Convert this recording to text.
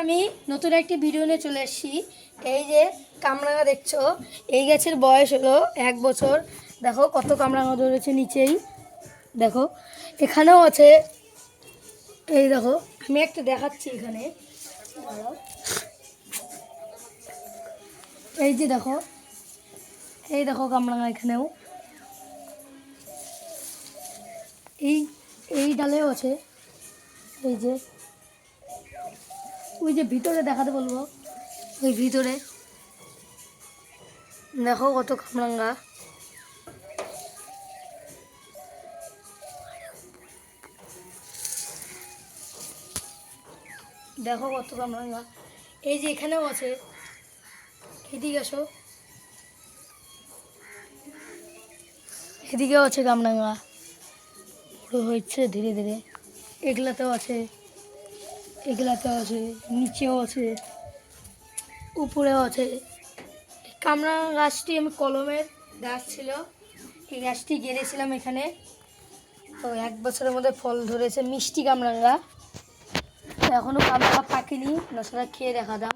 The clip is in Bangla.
আমি নতুন একটি ভিডিও নিয়ে চলে এসেছি। এই যে কামরাঙা দেখছ, এই গাছের বয়স হলো এক বছর। দেখো কত কামরাঙা ধরেছে নিচেই। দেখো, এখানেও আছে। এই দেখো, আমি একটা দেখাচ্ছি এখানে। এই যে দেখো, এই দেখো কামরাঙা এখানেও। এই এই ডালেও আছে। এই যে ওই যে ভিতরে দেখাতে বলব। ওই ভিতরে। দেখো কত কামরাঙ্গা। দেখো কত কামরাঙ্গা। এই যে এখানেও আছে। এদিকে আসো। এদিকেও আছে কামরাঙ্গা। হচ্ছে ধীরে ধীরে। এগুলাতেও আছে। এগুলাতেও আছে, নিচেও আছে, উপরেও আছে। কামরা গাছটি আমি কলমের গাছ ছিল, এই গাছটি গেড়েছিলাম এখানে। তো এক বছরের মধ্যে ফল ধরেছে মিষ্টি কামরাঙ্গা এখনও কামরাঙ্গা পাকেনি নশোটা খেয়ে দেখা দাম